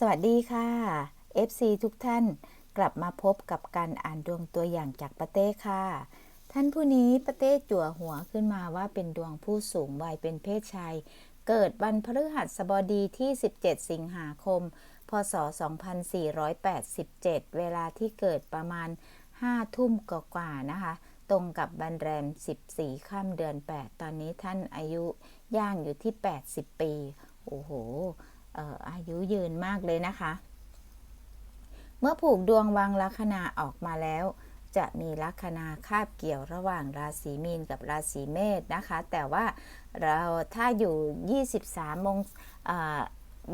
สวัสดีค่ะ FC ทุกท่านกลับมาพบกับการอ่านดวงตัวอย่างจากปาเต้ค่ะ ท่านผู้นี้ปาเต้จั่วหัวขึ้นมาว่าเป็นดวงผู้สูงวัยเป็นเพศชาย เกิดวันพฤหัสบดีที่ 17 สิงหาคม พศ 2487 เวลาที่เกิดประมาณ 5 ทุ่มกว่าๆนะคะ ตรงกับบันแรม 14 ค่ำเดือน 8 ตอนนี้ท่านอายุย่างอยู่ที่ 80 ปี โอ้โห อายุยืนมากเลยนะคะ เมื่อผูกดวงวางลัคนาออกมาแล้ว จะมีลัคนาคาบเกี่ยวระหว่างราศีมีนกับราศีเมษนะคะ แต่ว่าเราถ้าอยู่ 23โมงอ่า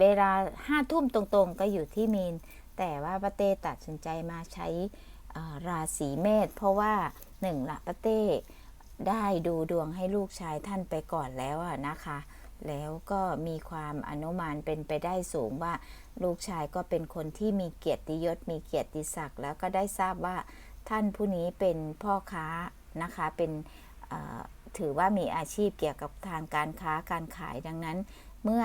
เวลา5ทุ่มตรงๆ ก็อยู่ที่มีน แต่ว่าปาเต้ตัดสินใจมาใช้ราศีเมษเพราะว่าหนึ่งละปาเต้ได้ดูดวงให้ลูกชายท่านไปก่อนแล้วนะคะ แล้วก็มีความอนุมานเป็นไปได้สูงว่าลูกชายก็เป็นคนที่มีเกียรติยศ มีเกียรติศักดิ์แล้วก็ได้ทราบว่าท่านผู้นี้เป็นพ่อค้านะคะเป็นถือว่ามีอาชีพเกี่ยวกับทางการค้าการขายดังนั้น เมื่อ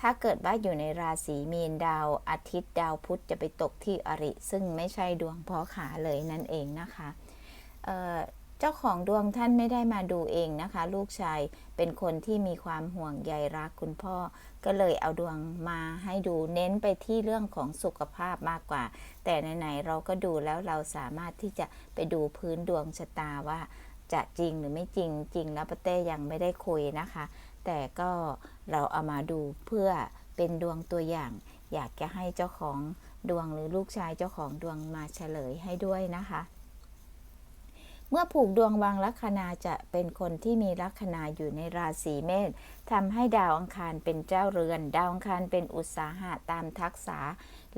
ถ้าเกิดว่าอยู่ในราศีมีนดาวอาทิตย์ดาวพุธจะไปตกที่อริ ซึ่งไม่ใช่ดวงพ่อขาเลยนั่นเองนะคะ เจ้าของดวงท่านไม่ได้มาดูเองนะคะ ลูกชายเป็นคนที่มีความห่วงใยรักคุณพ่อ ก็เลยเอาดวงมาให้ดูเน้นไปที่เรื่องของสุขภาพมากกว่า แต่ไหนๆเราก็ดูแล้วเราสามารถที่จะไปดูพื้นดวงชะตาว่า จะจริงหรือไม่จริงจริงแล้วปาเต้ยังไม่ได้คุยนะคะ แต่ก็เราเอามาดูเพื่อเป็นดวงตัวอย่าง อยากจะให้เจ้าของดวงหรือลูกชายเจ้าของดวงมาเฉลยให้ด้วยนะคะ เมื่อผูกดวงวางลัคนาจะเป็นคนที่มีลัคนาอยู่ในราศีเมษทำให้ดาวอังคารเป็นเจ้าเรือน ดาวอังคารเป็นอุตสาหะตามทักษะ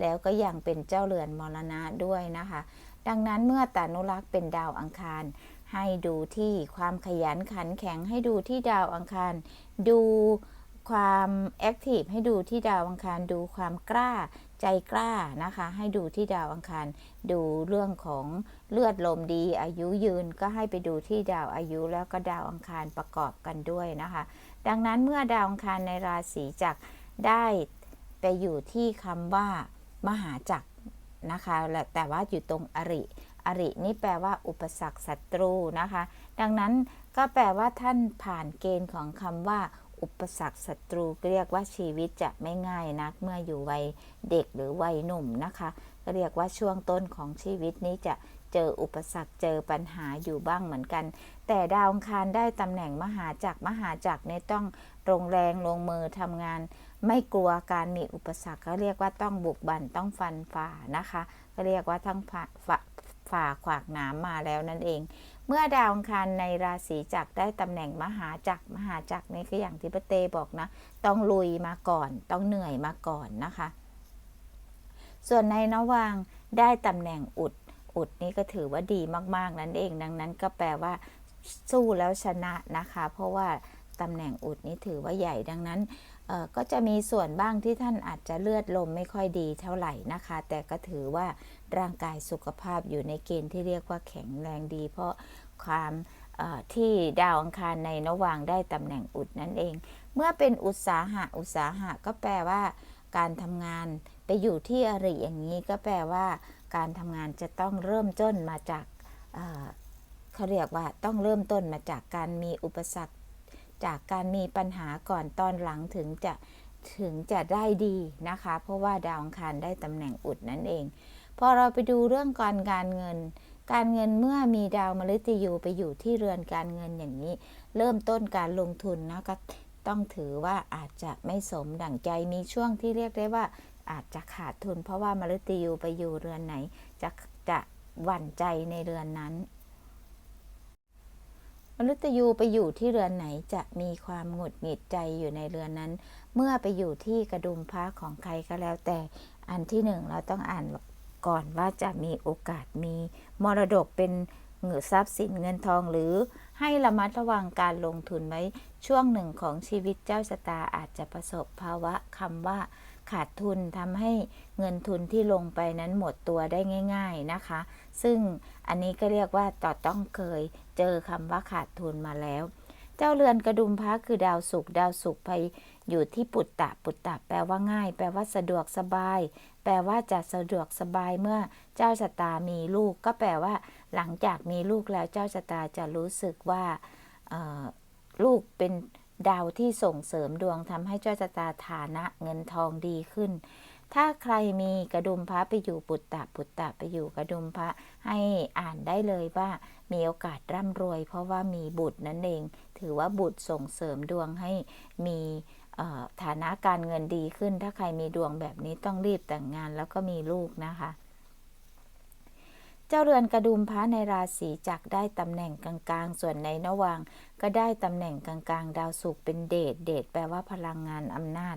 แล้วก็ยังเป็นเจ้าเรือนมรณะด้วยนะคะ ดังนั้นเมื่อตานุรักษ์เป็นดาวอังคาร ให้ดูที่ความขยันขันแข็งให้ดูที่ดาวอังคาร ดูความแอคทีฟให้ดูที่ดาวอังคารดูความกล้า ใจกล้านะคะ ให้ดูที่ดาวอังคาร ดูเรื่องของเลือดลมดี อายุยืนก็ให้ไปดูที่ดาวอายุแล้วก็ดาวอังคารประกอบกันด้วยนะคะ ดังนั้นเมื่อดาวอังคารในราศีจักรได้ไปอยู่ที่คำว่ามหาจักรนะคะและแต่ว่าอยู่ตรงอริ อรินี่แปลว่าอุปสรรคศัตรูนะคะ ดังนั้นก็แปลว่าท่านผ่านเกณฑ์ของคำว่า อุปสรรคศัตรูเรียกว่าชีวิตจะไม่ง่ายนักเมื่ออยู่วัยเด็กหรือวัยหนุ่มนะคะก็เรียกว่าช่วงต้นของชีวิตนี้จะเจออุปสรรคเจอปัญหาอยู่บ้างเหมือนกัน แต่ดาวองคารได้ตำแหน่งมหาจักรมหาจักรเนี่ยต้องลงแรงลงมือทำงาน ไม่กลัวการมีอุปสรรคก็เรียกว่าต้องบุกบั่นต้องฟันฝ่านะคะ ก็เรียกว่าทั้งฝ่า ฝ่าขวากหนามมาแล้วนั่นเอง เมื่อดาวอังคารในราศีจักรได้ตำแหน่งมหาจักรมหาจักรนี่ก็ออย่างที่ปะเตบอกนะ ต้องลุยมาก่อน ต้องเหนื่อยมาก่อนนะคะ ส่วนในนวางได้ตำแหน่งอุด อุดนี่ก็ถือว่าดีมากๆนั่นเอง ดังนั้นก็แปลว่า สู้แล้วชนะนะคะ เพราะว่าตำแหน่งอุดนี่ถือว่าใหญ่ดังนั้นก็จะมีส่วนบ้างที่ท่านอาจจะเลือดลมไม่ค่อยดีเท่าไหร่นะคะ แต่ก็ถือว่า ร่างกายสุขภาพอยู่ในเกณฑ์ที่เรียกว่าแข็งแรงดี เพราะความที่ดาวอังคารในนวางได้ตำแหน่งอุดนั่นเอง เมื่อเป็นอุตสาหะอุตสาหะก็แปลว่า การทำงานไปอยู่ที่อริอย่างนี้ก็แปลว่า การทำงานจะต้องเริ่มต้นมาจากเขาเรียกว่าต้องเริ่มต้นมาจากการมีอุปสรรค จากการมีปัญหาก่อนตอนหลังถึงจะถึงจะได้ดีนะคะ เพราะว่าดาวอังคารได้ตำแหน่งอุดนั่นเอง พอเราไปดูเรื่องการการเงิน การเงินเมื่อมีดาวมฤตยูไปอยู่ที่เรือนการเงินอย่างนี้ เริ่มต้นการลงทุนนะก็ต้องถือว่าอาจจะไม่สมดั่งใจมีช่วงที่เรียกได้ว่าอาจจะขาดทุน เพราะว่ามฤตยูไปอยู่เรือนไหน จะจะหวั่นใจในเรือนนั้น มฤตยูไปอยู่ที่เรือนไหนจะมีความหงุดหงิดใจอยู่ในเรือนนั้น เมื่อไปอยู่ที่กระดุมพระของใครก็แล้วแต่อันที่หนึ่งเราต้องอ่าน ก่อนว่าจะมีโอกาสมีมรดกเป็นเงินทรัพย์สินเงินทองหรือให้ระมัดระวังการลงทุนไว้ช่วงหนึ่งของชีวิตเจ้าชะตาอาจจะประสบภาวะคำว่าขาดทุนทำให้เงินทุนที่ลงไปนั้นหมดตัวได้ง่าย ๆนะคะ ซึ่งอันนี้ก็เรียกว่าต่อต้องเคยเจอคำว่าขาดทุนมาแล้ว เจ้าเรือนกระดุมพระคือดาวศุกดาวศุกไปอยู่ที่ปุตตะปุตตะแปลว่าง่าย แปลว่าสะดวกสบาย แปลว่าจะสะดวกสบายเมื่อเจ้าชะตามีลูก ก็แปลว่า หลังจากมีลูกแล้วเจ้าชะตาจะรู้สึกว่าลูกเป็นดาวที่ส่งเสริมดวงทำให้เจ้าชะตาฐานะเงินทองดีขึ้น ถ้าใครมีกระดุมพระไปอยู่ปุตตะปุตตะไปอยู่กระดุมพระให้อ่านได้เลยว่ามีโอกาสร่ำรวย เพราะว่ามีบุตรนั่นเอง ถือว่าบุตรส่งเสริมดวงให้มีฐานะการเงินดีขึ้น ถ้าใครมีดวงแบบนี้ต้องรีบแต่งงานแล้วก็มีลูกนะคะ เจ้าเรือนกระดุมพระในราศีจักได้ตำแหน่งกลางๆ ส่วนในนวางก็ได้ตำแหน่งกลางๆ ดาวศุกร์เป็นเดชเดชแปลว่าพลังงานอำนาจ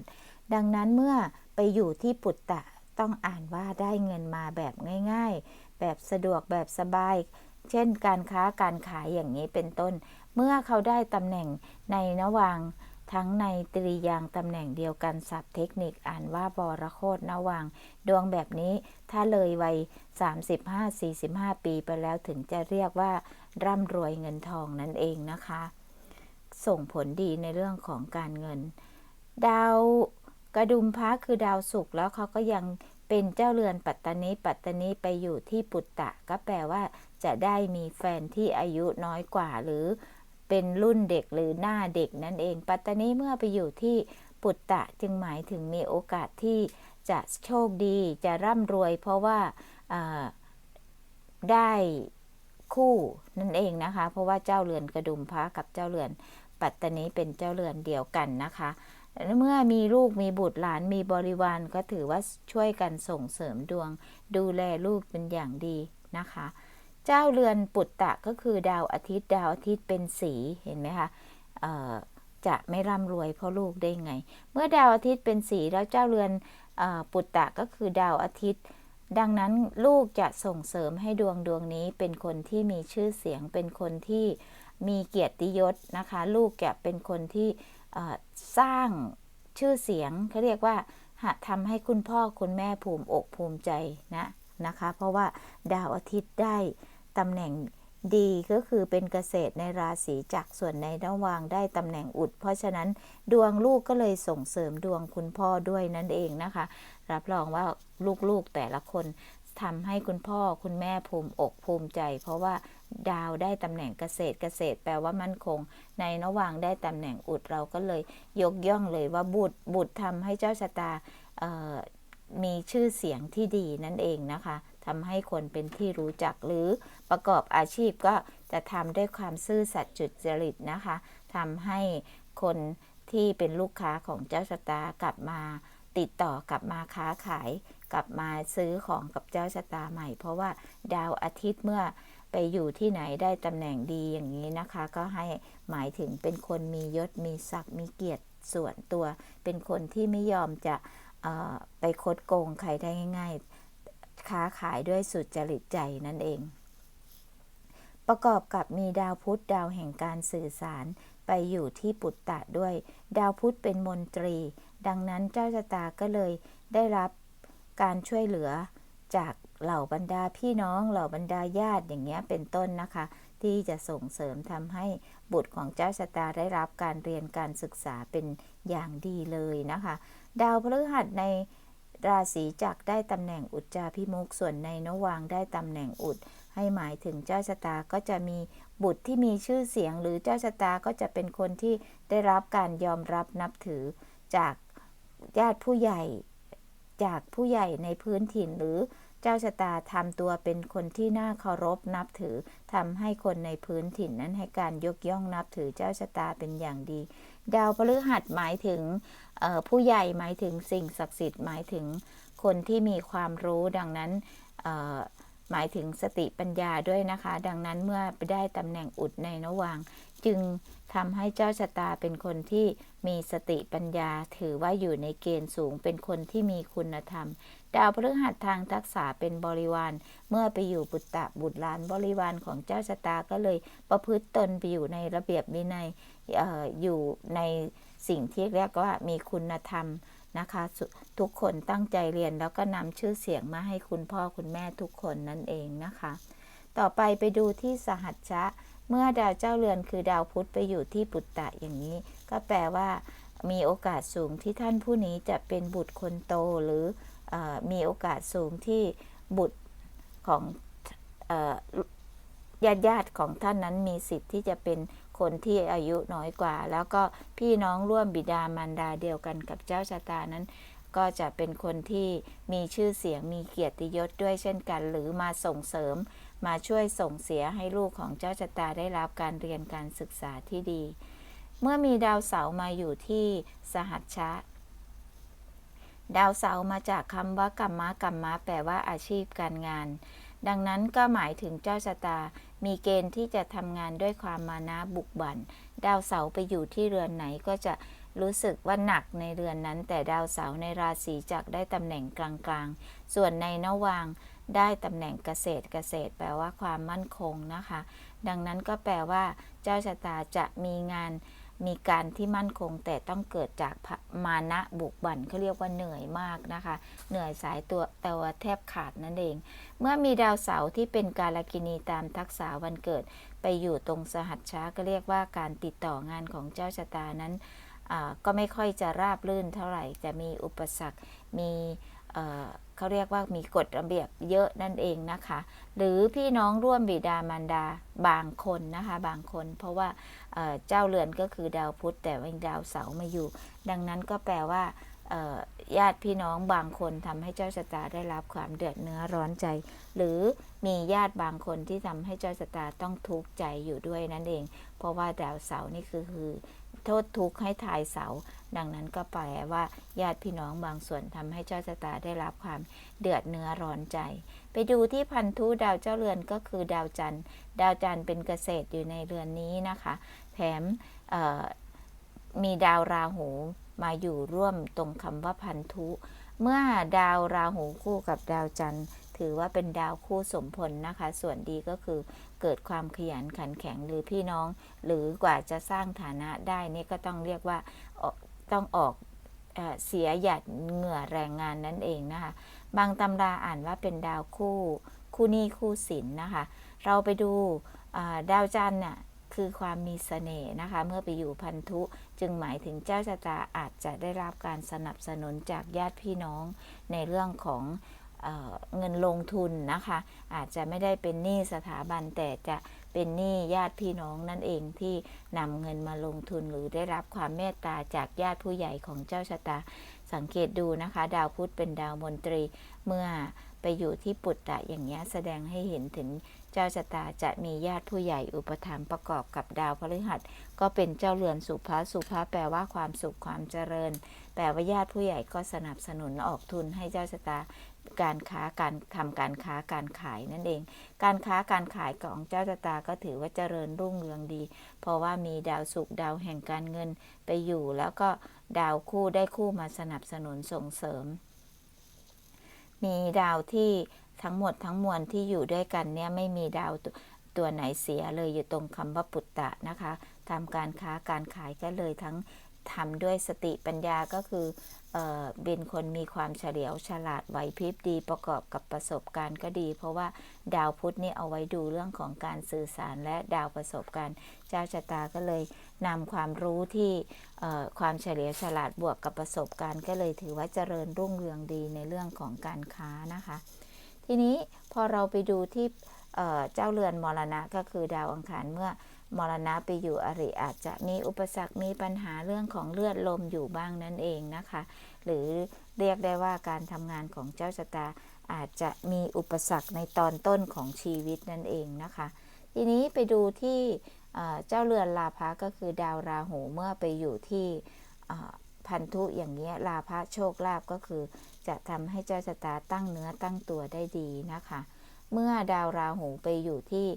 ดังนั้นเมื่อไปอยู่ที่ปุตตะต้องอ่านว่าได้เงินมาแบบง่าย ๆ แบบสะดวกแบบสบาย เช่นการค้าการขายอย่างนี้เป็นต้น เมื่อเขาได้ตำแหน่งในนวางทั้งในตรียางตำแหน่งเดียวกันศัพท์เทคนิคอ่านว่าบรโคตนวางดวงแบบนี้ถ้าเลยวัย 35-45 ปีไปแล้วถึงจะเรียกว่า ร่ำรวยเงินทองนั่นเองนะคะ ส่งผลดีในเรื่องของการเงิน ดาวกระดุมพระคือดาวศุกร์แล้วเขาก็ยังเป็นเจ้าเรือนปัตตานีปัตตานีไปอยู่ที่ปุตตะ ก็แปลว่า จะได้มีแฟนที่อายุน้อยกว่าหรือ เป็นรุ่นเด็กหรือหน้าเด็กนั่นเอง ปัตตานีเมื่อไปอยู่ที่ปุตตะจึงหมายถึงมีโอกาสที่จะโชคดีจะร่ำรวย เพราะว่าได้คู่นั่นเองนะคะ เพราะว่าเจ้าเรือนกระดุมพระกับเจ้าเรือน ปัตตานีเป็นเจ้าเรือนเดียวกันนะคะเมื่อมีลูกมีบุตรหลานมีบริวารก็ถือว่าช่วยกันส่งเสริมดวง ดูแลลูกเป็นอย่างดีนะคะ เจ้าเรือนปุตตะก็คือดาวอาทิตย์ดาวอาทิตย์เป็นสีเห็นไหมคะจะไม่ร่ำรวยเพราะลูกได้ไง เมื่อดาวอาทิตย์เป็นสีแล้วเจ้าเรือนปุตตะก็คือดาวอาทิตย์ ดังนั้นลูกจะส่งเสริมให้ดวงดวงนี้เป็นคนที่มีชื่อเสียงเป็นคนที่มีเกียรติยศนะคะ ลูกจะเป็นคนที่สร้างชื่อเสียงเขาเรียกว่าหาทำให้คุณพ่อคุณแม่ภูมิอกภูมิใจนะนะคะ เพราะว่าดาวอาทิตย์ได้ ตำแหน่งดีก็คือเป็นเกษตรในราศีจักส่วนในระวางได้ตำแหน่งอุด เพราะฉะนั้นดวงลูกก็เลยส่งเสริมดวงคุณพ่อด้วยนั่นเองนะคะ รับรองว่าลูกๆแต่ละคนทำให้คุณพ่อคุณแม่ภูมิอกภูมิใจ เพราะว่าดาวได้ตำแหน่งเกษตรเกษตร แปลว่ามั่นคง ในระหว่างได้ตำแหน่งอุดเราก็เลยยกย่องเลยว่าบุตรบุตรทำให้เจ้าชะตาเอ่อมีชื่อเสียงที่ดีนั่นเองนะคะ ทำให้คนเป็นที่รู้จักหรือประกอบอาชีพก็จะทำด้วยความซื่อสัตย์จุจริตนะคะทำให้คนที่เป็นลูกค้าของเจ้าชะตากลับมาติดต่อกลับมาค้าขาย กลับมาซื้อของกับเจ้าชะตาใหม่ เพราะว่าดาวอาทิตย์เมื่อไปอยู่ที่ไหนได้ตำแหน่งดีอย่างนี้นะคะ ก็ให้หมายถึงเป็นคนมียศมีศักดิ์มีเกียรติส่วนตัว เป็นคนที่ไม่ยอมจะไปคดโกงใครได้ง่าย ค้าขายด้วยสุดจริตใจนั่นเอง ประกอบกับมีดาวพุธดาวแห่งการสื่อสารไปอยู่ที่ปุตตะด้วย ดาวพุธเป็นมนตรี ดังนั้นเจ้าชะตาก็เลยได้รับการช่วยเหลือจากเหล่าบรรดาพี่น้องเหล่าบรรดาญาติอย่างเงี้ยเป็นต้นนะคะ ที่จะส่งเสริมทำให้บุตรของเจ้าชะตาได้รับการเรียนการศึกษาเป็นอย่างดีเลยนะคะ ดาวพฤหัสใน ราศีจักได้ตำแหน่งอุจจาพิมุกส่วนในนวางได้ตำแหน่งอุด ให้หมายถึงเจ้าชะตาก็จะมีบุตรที่มีชื่อเสียงหรือเจ้าชะตาก็จะเป็นคนที่ได้รับการยอมรับนับถือจากญาติผู้ใหญ่ จากผู้ใหญ่ในพื้นถิ่นหรือ จ้าชะตาทำตัวเป็นคนที่น่าเคารพนับถือทำให้คนในพื้นถิ่นนั้นให้การยกย่องนับถือเจ้าชะตาเป็นอย่างดี ดาวพฤหัสหมายถึงผู้ใหญ่หมายถึงสิ่งศักดิ์สิทธิ์หมายถึงคนที่มีความรู้ดังนั้นหมายถึงสติปัญญาด้วยนะคะ ดังนั้นเมื่อไได้ตำแหน่งอุดในระหว่าง จึงทำให้เจ้าชะตาเป็นคนที่มีสติปัญญา ถือว่าอยู่ในเกณฑ์สูงเป็นคนที่มีคุณธรรม ดาวพฤหัสทางทักษะเป็นบริวาร เมื่อไปอยู่บุตตะบุตรลานบริวารของเจ้าชะตาก็เลยประพฤติตนไปอยู่ในระเบียบวินัยอออยู่ในสิ่งที่เรียกว่ามีคุณธรรมนะคะ ทุกคนตั้งใจเรียนแล้วก็นำชื่อเสียงมาให้คุณพ่อคุณแม่ทุกคนนั่นเองนะคะ ต่อไปไปดูที่สหัชชะ เมื่อดาวเจ้าเรือนคือดาวพุธไปอยู่ที่ปุตตะอย่างนี้ ก็แปลว่า มีโอกาสสูงที่ท่านผู้นี้จะเป็นบุตรคนโตหรือ มีโอกาสสูงที่บุตรของญาติญาติของท่านนั้นมีสิทธิ์ที่จะเป็นคนที่อายุน้อยกว่า แล้วก็พี่น้องร่วมบิดามารดาเดียวกันกับเจ้าชะตานั้น ก็จะเป็นคนที่มีชื่อเสียงมีเกียรติยศด้วยเช่นกัน หรือมาส่งเสริมมาช่วยส่งเสียให้ลูกของเจ้าชะตาได้รับการเรียนการศึกษาที่ดี เมื่อมีดาวเสาร์มาอยู่ที่สหัชชะ ดาวเสาร์มาจากคำว่ากัมมะกัมมะแปลว่าอาชีพการงาน ดังนั้นก็หมายถึงเจ้าชะตา มีเกณฑ์ที่จะทำงานด้วยความมานะบุกบั่น ดาวเสาร์ไปอยู่ที่เรือนไหนก็จะรู้สึกว่าหนักในเรือนนั้น แต่ดาวเสาร์ในราศีจักได้ตำแหน่งกลางๆ ส่วนในนวางได้ตำแหน่งเกษตรเกษตร แปลว่าความมั่นคงนะคะ ดังนั้นก็แปลว่า เจ้าชะตาจะมีงาน มีการที่มั่นคงแต่ต้องเกิดจากมานะบุกบั่นเขาเรียกว่าเหนื่อยมากนะคะ เหนื่อยสายตัวตัวแทบขาดนั่นเอง เมื่อมีดาวเสาร์ที่เป็นกาลกินีตามทักษะวันเกิด ไปอยู่ตรงสหัชชาก็เรียกว่าการติดต่องานของเจ้าชะตานั้นก็ไม่ค่อยจะราบรื่นเท่าไหร่จะมีอุปสรรคมี เขาเรียกว่ามีกฎระเบียบเยอะนั่นเองนะคะ หรือพี่น้องร่วมบิดามารดาบางคนนะคะ บางคน เพราะว่าเจ้าเรือนก็คือดาวพุธแต่ว่าดาวเสาร์มาอยู่ ดังนั้นก็แปลว่าญาติพี่น้องบางคนทำให้เจ้าชะตาได้รับความเดือดเนื้อร้อนใจ หรือมีญาติบางคนที่ทำให้เจ้าชะตาต้องทุกข์ใจอยู่ด้วยนั่นเอง เพราะว่าดาวเสาร์นี่คือคือ โทษทุกข์ให้ทายเสา ดังนั้นก็แปลว่า ญาติพี่น้องบางส่วนทำให้เจ้าชะตาได้รับความเดือดเนื้อร้อนใจ ไปดูที่พันธุดาวเจ้าเรือนก็คือดาวจันทร์ ดาวจันทร์เป็นเกษตรอยู่ในเรือนนี้นะคะ แถมมีดาวราหูมาอยู่ร่วมตรงคำว่าพันธุ เมื่อดาวราหูคู่กับดาวจันทร์ ถือว่าเป็นดาวคู่สมพลนะคะ ส่วนดีก็คือ เกิดความขยันขันแข็งหรือพี่น้อง หรือกว่าจะสร้างฐานะได้นี่ก็ต้องเรียกว่าต้องออกเสียหยัดเหงื่อแรงงานนั่นเองนะคะ บางตำราอ่านว่าเป็นดาวคู่ คู่นี้คู่ศิลนะคะ เราไปดูดาวจันทร์น่ะคือความมีสเสน่ห์นะคะ เมื่อไปอยู่พันธุจึงหมายถึงเจ้าชะตาอาจจะได้รับการสนับสนุนจากญาติพี่น้องในเรื่องของ เเงินลงทุนนะคะ อาจจะไม่ได้เป็นหนี้สถาบันแต่จะเป็นหนี้ญาติพี่น้องนั่นเองที่นำเงินมาลงทุนหรือได้รับความเมตตาจากญาติผู้ใหญ่ของเจ้าชะตา สังเกตดูนะคะ ดาวพุธเป็นดาวมนตรีเมื่อไปอยู่ที่ปุตตะอย่างนี้แสดงให้เห็นถึงเจ้าชะตาจะมีญาติผู้ใหญ่อุปถัมภ์ประกอบกับดาวพฤหัส ก็เป็นเจ้าเรือนสุภาสุภาแปลว่าความสุขความเจริญ แปลว่าญาติผู้ใหญ่ก็สนับสนุนออกทุนให้เจ้าชะตา การค้าการทำการค้าการขายนั่นเอง การค้าการขายของเจ้าชะตาก็ถือว่าเจริญรุ่งเรืองดี เพราะว่ามีดาวสุขดาวแห่งการเงินไปอยู่ แล้วก็ดาวคู่ได้คู่มาสนับสนุนส่งเสริม มีดาวที่ทั้งหมดทั้งมวลที่อยู่ด้วยกันเนี่ยไม่มีดาวตัวไหนเสียเลยอยู่ตรงคำว่าปุตตะนะคะทำการค้าการขายก็เลยทั้ง ทำด้วยสติปัญญาก็คือเออเป็นคนมีความเฉลียวฉลาดไหวพริบดีประกอบกับประสบการณ์ก็ดี เพราะว่าดาวพุธนี่เอาไว้ดูเรื่องของการสื่อสารและดาวประสบการณ์ เจ้าชะตาก็เลยนำความรู้ที่ความเฉลียวฉลาดบวกกับประสบการณ์ก็เลยถือว่าเจริญรุ่งเรืองดีในเรื่องของการค้านะคะ ทีนี้พอเราไปดูที่เจ้าเรือนมรณะก็คือดาวอังคารเมื่อ มรณะไปอยู่อริอาจจะมีอุปสรรคมีปัญหาเรื่องของเลือดลมอยู่บ้างนั่นเองนะคะ หรือเรียกได้ว่าการทำงานของเจ้าชะตาอาจจะมีอุปสรรคในตอนต้นของชีวิตนั่นเองนะคะ ทีนี้ไปดูที่เจ้าเรือนลาภะก็คือดาวราหูเมื่อไปอยู่ที่พันธุอย่างนี้ยลาภะโชคลาภก็คือจะทำให้เจ้าชะตาตั้งเนื้อตั้งตัวได้ดีนะคะ เมื่อดาวราหูไปอยู่ที่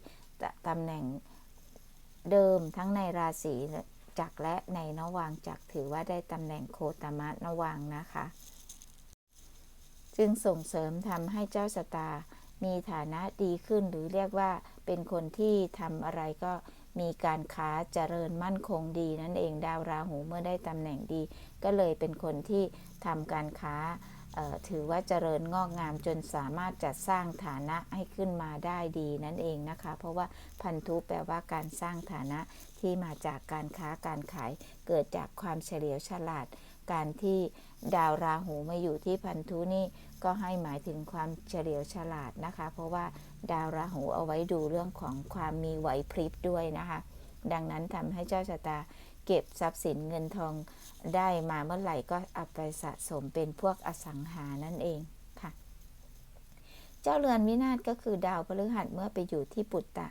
ตำแหน่ง เดิมทั้งในราศีจักและในนวังจักถือว่าได้ตำแหน่งโคตมะนวังนะคะ จึงส่งเสริมทำให้เจ้าชะตามีฐานะดีขึ้นหรือเรียกว่าเป็นคนที่ทำอะไรก็มีการค้าเจริญมั่นคงดีนั่นเองดาวราหูเมื่อได้ตำแหน่งดี ก็เลยเป็นคนที่ทำการค้า ถือว่าเจริญงอกงามจนสามารถจัดสร้างฐานะให้ขึ้นมาได้ดีนั่นเองนะคะ เพราะว่าพันธุแปลว่าการสร้างฐานะที่มาจากการค้าการขายเกิดจากความเฉลียวฉลาด การที่ดาวราหูมาอยู่ที่พันธุนี่ก็ให้หมายถึงความเฉลียวฉลาดนะคะ เพราะว่าดาวราหูเอาไว้ดูเรื่องของความมีไหวพริบด้วยนะคะ ดังนั้นทำให้เจ้าชะตาเก็บทรัพย์สินเงินทอง ได้มาเมื่อไหร่ก็เอาไปสะสมเป็นพวกอสังหานั่นเองค่ะ เจ้าเรือนวินาศก็คือดาวพฤหัสเมื่อไปอยู่ที่ปุตตะ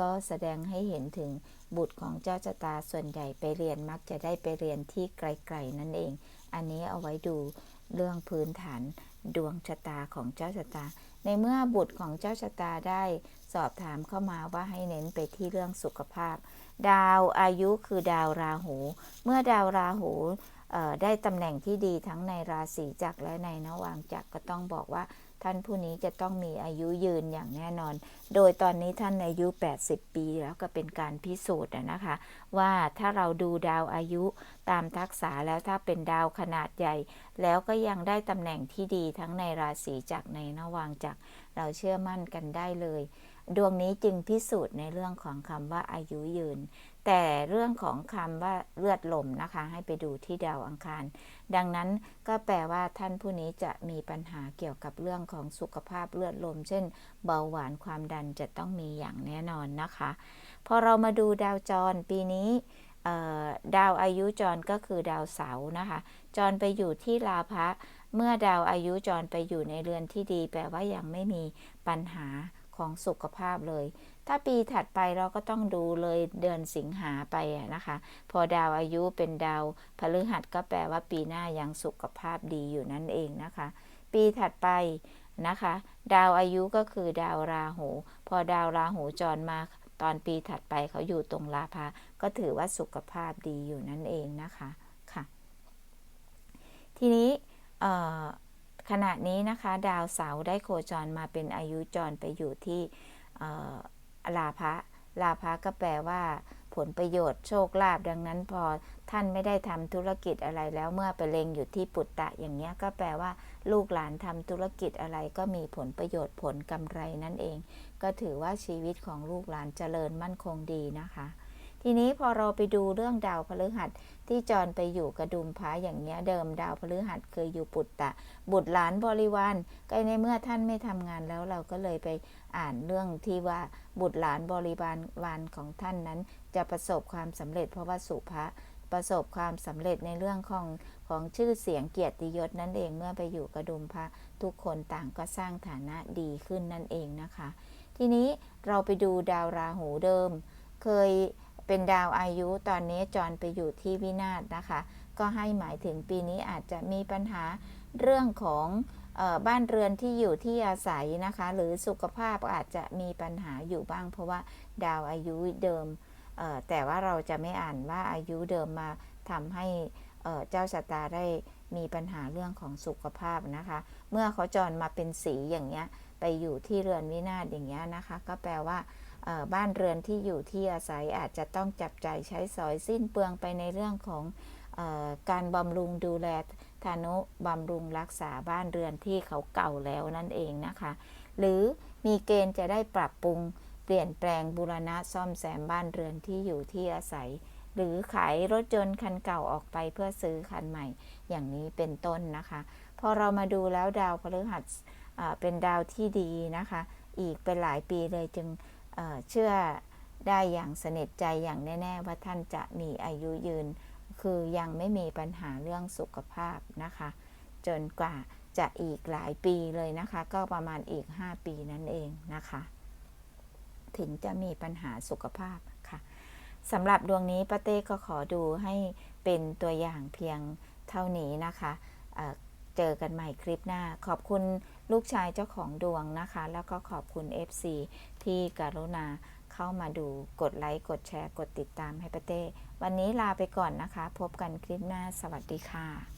ก็แสดงให้เห็นถึงบุตรของเจ้าชะตาส่วนใหญ่ไปเรียนมักจะได้ไปเรียนที่ไกลๆนั่นเอง อันนี้เอาไว้ดูเรื่องพื้นฐานดวงชะตาของเจ้าชะตา ในเมื่อบุตรของเจ้าชะตาได้ สอบถามเข้ามาว่าให้เน้นไปที่เรื่องสุขภาพ ดาวอายุคือดาวราหู เมื่อดาวราหูได้ตำแหน่งที่ดีทั้งในราศีจักรและในนวางจักรก็ต้องบอกว่าท่านผู้นี้จะต้องมีอายุยืนอย่างแน่นอน โดยตอนนี้ท่านอายุ 80 ปีแล้วก็เป็นการพิสูจน์นะคะ ว่าถ้าเราดูดาวอายุตามทักษะแล้วถ้าเป็นดาวขนาดใหญ่ แล้วก็ยังได้ตำแหน่งที่ดีทั้งในราศีจักรในนวางจักรเราเชื่อมั่นกันได้เลย ดวงนี้จึงพิสูจน์ในเรื่องของคำว่าอายุยืน แต่เรื่องของคำว่าเลือดลมนะคะ ให้ไปดูที่ดาวอังคาร ดังนั้นก็แปลว่าท่านผู้นี้จะมีปัญหาเกี่ยวกับเรื่องของสุขภาพเลือดลม เช่น เบาหวานความดันจะต้องมีอย่างแน่นอนนะคะ พอเรามาดูดาวจรปีนี้ดาวอายุจรก็คือดาวเสาร์นะคะ จรไปอยู่ที่ลาภะเมื่อดาวอายุจรไปอยู่ในเรือนที่ดี แปลว่ายังไม่มีปัญหา ของสุขภาพเลย ถ้าปีถัดไปเราก็ต้องดูเลยเดือนสิงหาไปนะคะ พอดาวอายุเป็นดาวพฤหัสก็แปลว่าปีหน้ายังสุขภาพดีอยู่นั่นเองนะคะ ปีถัดไปนะคะ ดาวอายุก็คือดาวราหู พอดาวราหูจรมาตอนปีถัดไปเขาอยู่ตรงลาภะก็ถือว่าสุขภาพดีอยู่นั่นเองนะคะค่ะ ทีนี้ ขณะนี้นะคะ ดาวเสาร์ได้โคจรมาเป็นอายุจรไปอยู่ที่อลาภะลาภะก็แปลว่า ผลประโยชน์โชคลาภดังนั้นพอท่านไม่ได้ทำธุรกิจอะไรแล้วเมื่อไปเล็งอยู่ที่ปุตตะอย่างเงี้ยก็แปลว่า ลูกหลานทำธุรกิจอะไรก็มีผลประโยชน์ผลกำไรนั่นเอง ก็ถือว่าชีวิตของลูกหลานเจริญมั่นคงดีนะคะ ทีนี้พอเราไปดูเรื่องดาวพฤหัสที่จรไปอยู่กระดุมพระอย่างเงี้ยเดิมดาวพฤหัสเคยอยู่ปุตตะ บุตรหลานบริวารก็ในเมื่อท่านไม่ทำงานแล้วเราก็เลยไปอ่านเรื่องที่ว่าบุตรหลานบริวารวานของท่านนั้น จะประสบความสำเร็จเพราะว่าสุภะประสบความสำเร็จในเรื่องของของชื่อเสียงเกียรติยศนั่นเองเมื่อไปอยู่กระดุมพระทุกคนต่างก็สร้างฐานะดีขึ้นนั่นเองนะคะ ทีนี้เราไปดูดาวราหูเดิม เคย เป็นดาวอายุตอนนี้จรไปอยู่ที่วินาศนะคะ ก็ให้หมายถึงปีนี้อาจจะมีปัญหาเรื่องของออบ้านเรือนที่อยู่ที่อาศัยนะคะ หรือสุขภาพอาจจะมีปัญหาอยู่บ้าง เพราะว่าดาวอายุเดิม แต่ว่าเราจะไม่อ่านว่าอายุเดิมมาทำให้เจ้าชะตาได้มีปัญหาเรื่องของสุขภาพนะคะ เมื่อเขาจรมาเป็นสีอย่างเงี้ยไปอยู่ที่เรือนวินาศอย่างเงี้ยนะคะ ก็แปลว่า บ้านเรือนที่อยู่ที่อาศัยอาจจะต้องจับจ่ายใช้สอยสิ้นเปลืองไปในเรื่องของออการบำรุงดูแลธานุบำรุงรักษาบ้านเรือนที่เขาเก่าแล้วนั่นเองนะคะ หรือมีเกณฑ์จะได้ปรับปรุงเปลี่ยนแปลงบูรณะซ่อมแซมบ้านเรือนที่อยู่ที่อาศัย หรือขายรถยนต์คันเก่าออกไปเพื่อซื้อคันใหม่ อย่างนี้เป็นต้นนะคะ พอเรามาดูแล้วดาวพฤหัสเป็นดาวที่ดีนะคะ อีกเป็นหลายปีเลยจึง เชื่อได้อย่างสนิทใจอย่างแน่ ๆ ว่าท่านจะมีอายุยืน คือยังไม่มีปัญหาเรื่องสุขภาพนะคะ จนกว่าจะอีกหลายปีเลยนะคะ ก็ประมาณอีก 5 ปีนั่นเองนะคะ ถึงจะมีปัญหาสุขภาพค่ะสำหรับดวงนี้ป้าเต้ก็ขอดูให้เป็นตัวอย่างเพียงเท่านี้นะคะเเจอกันใหม่คลิปหน้า ขอบคุณ ลูกชายเจ้าของดวงนะคะ แล้วก็ขอบคุณ FC ที่กรุณาเข้ามาดูกดไลค์กดแชร์ กดติดตามให้ป้าเต้ วันนี้ลาไปก่อนนะคะ พบกันคลิปหน้าสวัสดีค่ะ